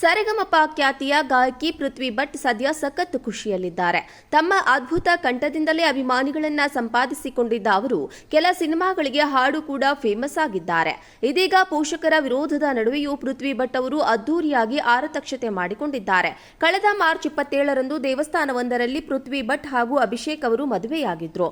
ಸರಿಗಮಪ ಖ್ಯಾತಿಯ ಗಾಯಕಿ ಪೃಥ್ವಿ ಭಟ್ ಸದ್ಯ ಸಖತ್ ಖುಷಿಯಲ್ಲಿದ್ದಾರೆ. ತಮ್ಮ ಅದ್ಭುತ ಕಂಠದಿಂದಲೇ ಅಭಿಮಾನಿಗಳನ್ನ ಸಂಪಾದಿಸಿಕೊಂಡಿದ್ದ ಅವರು ಕೆಲ ಸಿನಿಮಾಗಳಿಗೆ ಹಾಡು ಕೂಡ ಫೇಮಸ್ ಆಗಿದ್ದಾರೆ. ಇದೀಗ ಪೋಷಕರ ವಿರೋಧದ ನಡುವೆಯೂ ಪೃಥ್ವಿ ಭಟ್ ಅವರು ಅದ್ದೂರಿಯಾಗಿ ಆರತಕ್ಷತೆ ಮಾಡಿಕೊಂಡಿದ್ದಾರೆ. ಕಳೆದ ಮಾರ್ಚ್ ಇಪ್ಪತ್ತೇಳರಂದು ದೇವಸ್ಥಾನವೊಂದರಲ್ಲಿ ಪೃಥ್ವಿ ಭಟ್ ಹಾಗೂ ಅಭಿಷೇಕ್ ಅವರು ಮದುವೆಯಾಗಿದ್ರು.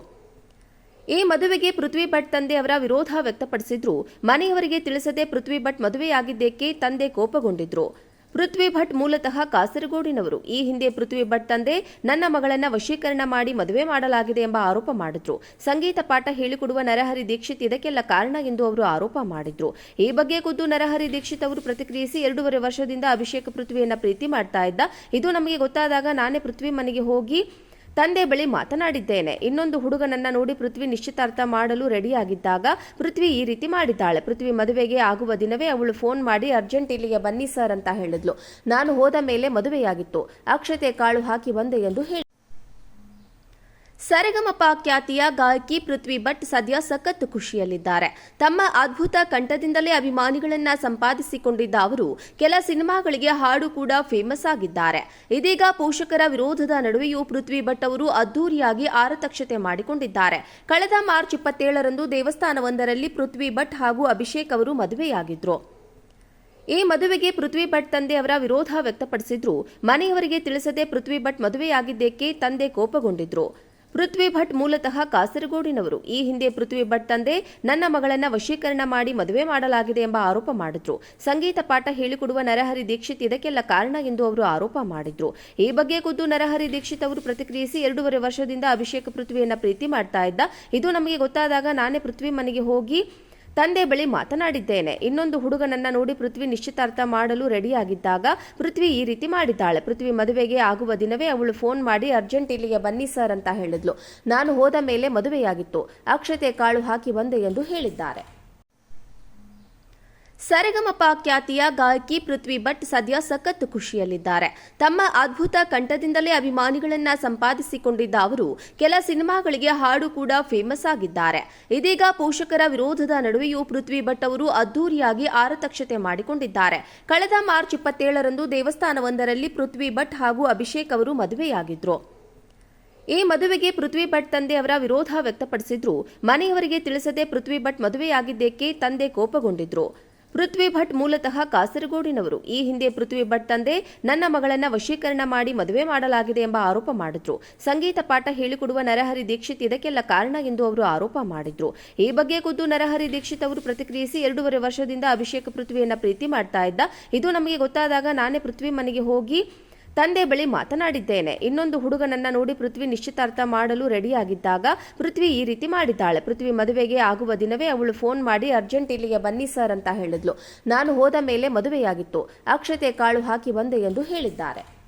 ಈ ಮದುವೆಗೆ ಪೃಥ್ವಿ ಭಟ್ ತಂದೆ ಅವರ ವಿರೋಧ ವ್ಯಕ್ತಪಡಿಸಿದ್ರು. ಮನೆಯವರಿಗೆ ತಿಳಿಸದೆ ಪೃಥ್ವಿ ಭಟ್ ಮದುವೆಯಾಗಿದ್ದಕ್ಕೆ ತಂದೆ ಕೋಪಗೊಂಡಿದ್ರು. ಪೃಥ್ವಿ ಭಟ್ ಮೂಲತಃ ಕಾಸರಗೋಡಿನವರು. ಈ ಹಿಂದೆ ಪೃಥ್ವಿ ಭಟ್ ತಂದೆ, ನನ್ನ ಮಗಳನ್ನ ವಶೀಕರಣ ಮಾಡಿ ಮದುವೆ ಮಾಡಲಾಗಿದೆ ಎಂಬ ಆರೋಪ ಮಾಡಿದ್ರು. ಸಂಗೀತ ಪಾಠ ಹೇಳಿಕೊಡುವ ನರಹರಿ ದೀಕ್ಷಿತ್ ಇದಕ್ಕೆಲ್ಲ ಕಾರಣ ಎಂದು ಅವರು ಆರೋಪ ಮಾಡಿದ್ರು. ಈ ಬಗ್ಗೆ ಖುದ್ದು ನರಹರಿ ದೀಕ್ಷಿತ್ ಅವರು ಪ್ರತಿಕ್ರಿಯಿಸಿ ಎರಡೂವರೆ ವರ್ಷದಿಂದ ಅಭಿಷೇಕ ಪೃಥ್ವಿಯನ್ನ ಪ್ರೀತಿ ಮಾಡ್ತಾ ಇದ್ದ. ಇದು ನಮಗೆ ಗೊತ್ತಾದಾಗ ನಾನೇ ಪೃಥ್ವಿ ಮನೆಗೆ ಹೋಗಿ ತಂದೆ ಬಳಿ ಮಾತನಾಡಿದ್ದೇನೆ. ಇನ್ನೊಂದು ಹುಡುಗನನ್ನ ನೋಡಿ ಪೃಥ್ವಿ ನಿಶ್ಚಿತಾರ್ಥ ಮಾಡಲು ರೆಡಿಯಾಗಿದ್ದಾಗ ಪೃಥ್ವಿ ಈ ರೀತಿ ಮಾಡಿದ್ದಾಳೆ. ಪೃಥ್ವಿ ಮದುವೆಗೆ ಆಗುವ ದಿನವೇ ಅವಳು ಫೋನ್ ಮಾಡಿ, ಅರ್ಜೆಂಟ್ ಇಲ್ಲಿಗೆ ಬನ್ನಿ ಸರ್ ಅಂತ ಹೇಳಿದ್ಲು. ನಾನು ಹೋದ ಮೇಲೆ ಮದುವೆಯಾಗಿತ್ತು. ಅಕ್ಷತೆ ಕಾಳು ಹಾಕಿ ಬಂದೆ ಎಂದು ಹೇಳಿ ಸರಿಗಮಪ ಖ್ಯಾತಿಯ ಗಾಯಕಿ ಪೃಥ್ವಿ ಭಟ್ ಸದ್ಯ ಸಖತ್ ಖುಷಿಯಲ್ಲಿದ್ದಾರೆ. ತಮ್ಮ ಅದ್ಭುತ ಕಂಠದಿಂದಲೇ ಅಭಿಮಾನಿಗಳನ್ನ ಸಂಪಾದಿಸಿಕೊಂಡಿದ್ದ ಅವರು ಕೆಲ ಸಿನಿಮಾಗಳಿಗೆ ಹಾಡು ಕೂಡ ಫೇಮಸ್ ಆಗಿದ್ದಾರೆ. ಇದೀಗ ಪೋಷಕರ ವಿರೋಧದ ನಡುವೆಯೂ ಪೃಥ್ವಿ ಭಟ್ ಅವರು ಅದ್ದೂರಿಯಾಗಿ ಆರತಕ್ಷತೆ ಮಾಡಿಕೊಂಡಿದ್ದಾರೆ. ಕಳೆದ ಮಾರ್ಚ್ ಇಪ್ಪತ್ತೇಳರಂದು ದೇವಸ್ಥಾನವೊಂದರಲ್ಲಿ ಪೃಥ್ವಿ ಭಟ್ ಹಾಗೂ ಅಭಿಷೇಕ್ ಅವರು ಮದುವೆಯಾಗಿದ್ರು. ಈ ಮದುವೆಗೆ ಪೃಥ್ವಿ ಭಟ್ ತಂದೆ ಅವರ ವಿರೋಧ ವ್ಯಕ್ತಪಡಿಸಿದ್ರು. ಮನೆಯವರಿಗೆ ತಿಳಿಸದೆ ಪೃಥ್ವಿ ಭಟ್ ಮದುವೆಯಾಗಿದ್ದಕ್ಕೆ ತಂದೆ ಕೋಪಗೊಂಡಿದ್ರು. ಪೃಥ್ವಿ ಭಟ್ ಮೂಲತಃ ಕಾಸರಗೋಡಿನವರು. ಈ ಹಿಂದೆ ಪೃಥ್ವಿ ಭಟ್ ತಂದೆ, ನನ್ನ ಮಗಳನ್ನ ವಶೀಕರಣ ಮಾಡಿ ಮದುವೆ ಮಾಡಲಾಗಿದೆ ಎಂಬ ಆರೋಪ ಮಾಡಿದ್ರು. ಸಂಗೀತ ಪಾಠ ಹೇಳಿಕೊಡುವ ನರಹರಿ ದೀಕ್ಷಿತ್ ಇದಕ್ಕೆಲ್ಲ ಕಾರಣ ಎಂದು ಅವರು ಆರೋಪ ಮಾಡಿದ್ರು. ಈ ಬಗ್ಗೆ ಖುದ್ದು ನರಹರಿ ದೀಕ್ಷಿತ್ ಅವರು ಪ್ರತಿಕ್ರಿಯಿಸಿ ಎರಡೂವರೆ ವರ್ಷದಿಂದ ಅಭಿಷೇಕ ಪೃಥ್ವಿಯನ್ನ ಪ್ರೀತಿ ಮಾಡ್ತಾ ಇದ್ದ. ಇದು ನಮಗೆ ಗೊತ್ತಾದಾಗ ನಾನೇ ಪೃಥ್ವಿ ಮನೆಗೆ ಹೋಗಿ ತಂದೆ ಬಳಿ ಮಾತನಾಡಿದ್ದೇನೆ. ಇನ್ನೊಂದು ಹುಡುಗನನ್ನ ನೋಡಿ ಪೃಥ್ವಿ ನಿಶ್ಚಿತಾರ್ಥ ಮಾಡಲು ರೆಡಿಯಾಗಿದ್ದಾಗ ಪೃಥ್ವಿ ಈ ರೀತಿ ಮಾಡಿದ್ದಾಳೆ. ಪೃಥ್ವಿ ಮದುವೆಗೆ ಆಗುವ ದಿನವೇ ಅವಳು ಫೋನ್ ಮಾಡಿ, ಅರ್ಜೆಂಟ್ ಇಲ್ಲಿಗೆ ಬನ್ನಿ ಸರ್ ಅಂತ ಹೇಳಿದ್ಲು. ನಾನು ಹೋದ ಮೇಲೆ ಮದುವೆಯಾಗಿತ್ತು. ಅಕ್ಷತೆ ಕಾಳು ಹಾಕಿ ಬಂದೆ ಎಂದು ಹೇಳಿದ್ದಾರೆ. ಸರಿಗಮಪ ಖ್ಯಾತಿಯ ಗಾಯಕಿ ಪೃಥ್ವಿ ಭಟ್ ಸದ್ಯ ಸಖತ್ ಖುಷಿಯಲ್ಲಿದ್ದಾರೆ. ತಮ್ಮ ಅದ್ಭುತ ಕಂಠದಿಂದಲೇ ಅಭಿಮಾನಿಗಳನ್ನ ಸಂಪಾದಿಸಿಕೊಂಡಿದ್ದ ಅವರು ಕೆಲ ಸಿನಿಮಾಗಳಿಗೆ ಹಾಡು ಕೂಡ ಫೇಮಸ್ ಆಗಿದ್ದಾರೆ. ಇದೀಗ ಪೋಷಕರ ವಿರೋಧದ ನಡುವೆಯೂ ಪೃಥ್ವಿ ಭಟ್ ಅವರು ಅದ್ದೂರಿಯಾಗಿ ಆರತಕ್ಷತೆ ಮಾಡಿಕೊಂಡಿದ್ದಾರೆ. ಕಳೆದ ಮಾರ್ಚ್ ಇಪ್ಪತ್ತೇಳರಂದು ದೇವಸ್ಥಾನವೊಂದರಲ್ಲಿ ಪೃಥ್ವಿ ಭಟ್ ಹಾಗೂ ಅಭಿಷೇಕ್ ಅವರು ಮದುವೆಯಾಗಿದ್ರು. ಈ ಮದುವೆಗೆ ಪೃಥ್ವಿ ಭಟ್ ತಂದೆ ಅವರ ವಿರೋಧ ವ್ಯಕ್ತಪಡಿಸಿದ್ರು. ಮನೆಯವರಿಗೆ ತಿಳಿಸದೆ ಪೃಥ್ವಿ ಭಟ್ ಮದುವೆಯಾಗಿದ್ದಕ್ಕೆ ತಂದೆ ಕೋಪಗೊಂಡಿದ್ರು. ಪೃಥ್ವಿ ಭಟ್ ಮೂಲತಃ ಕಾಸರಗೋಡಿನವರು. ಈ ಹಿಂದೆ ಪೃಥ್ವಿ ಭಟ್ ತಂದೆ, ನನ್ನ ಮಗಳನ್ನ ವಶೀಕರಣ ಮಾಡಿ ಮದುವೆ ಮಾಡಲಾಗಿದೆ ಎಂಬ ಆರೋಪ ಮಾಡಿದ್ರು. ಸಂಗೀತ ಪಾಠ ಹೇಳಿಕೊಡುವ ನರಹರಿ ದೀಕ್ಷಿತ್ ಇದಕ್ಕೆಲ್ಲ ಕಾರಣ ಎಂದು ಅವರು ಆರೋಪ ಮಾಡಿದ್ರು. ಈ ಬಗ್ಗೆ ಖುದ್ದು ನರಹರಿ ದೀಕ್ಷಿತ್ ಅವರು ಪ್ರತಿಕ್ರಿಯಿಸಿ ಎರಡೂವರೆ ವರ್ಷದಿಂದ ಅಭಿಷೇಕ ಪೃಥ್ವಿಯನ್ನ ಪ್ರೀತಿ ಮಾಡ್ತಾ ಇದ್ದ. ಇದು ನಮಗೆ ಗೊತ್ತಾದಾಗ ನಾನೇ ಪೃಥ್ವಿ ಮನೆಗೆ ಹೋಗಿ ತಂದೆ ಬಳಿ ಮಾತನಾಡಿದ್ದೇನೆ. ಇನ್ನೊಂದು ಹುಡುಗನನ್ನ ನೋಡಿ ಪೃಥ್ವಿ ನಿಶ್ಚಿತಾರ್ಥ ಮಾಡಲು ರೆಡಿಯಾಗಿದ್ದಾಗ ಪೃಥ್ವಿ ಈ ರೀತಿ ಮಾಡಿದ್ದಾಳೆ. ಪೃಥ್ವಿ ಮದುವೆಗೆ ಆಗುವ ದಿನವೇ ಅವಳು ಫೋನ್ ಮಾಡಿ, ಅರ್ಜೆಂಟ್ ಇಲ್ಲಿಗೆ ಬನ್ನಿ ಸರ್ ಅಂತ ಹೇಳಿದ್ಲು. ನಾನು ಹೋದ ಮೇಲೆ ಮದುವೆಯಾಗಿತ್ತು. ಅಕ್ಷತೆ ಕಾಳು ಹಾಕಿ ಬಂದೆ ಎಂದು ಹೇಳಿದ್ದಾರೆ.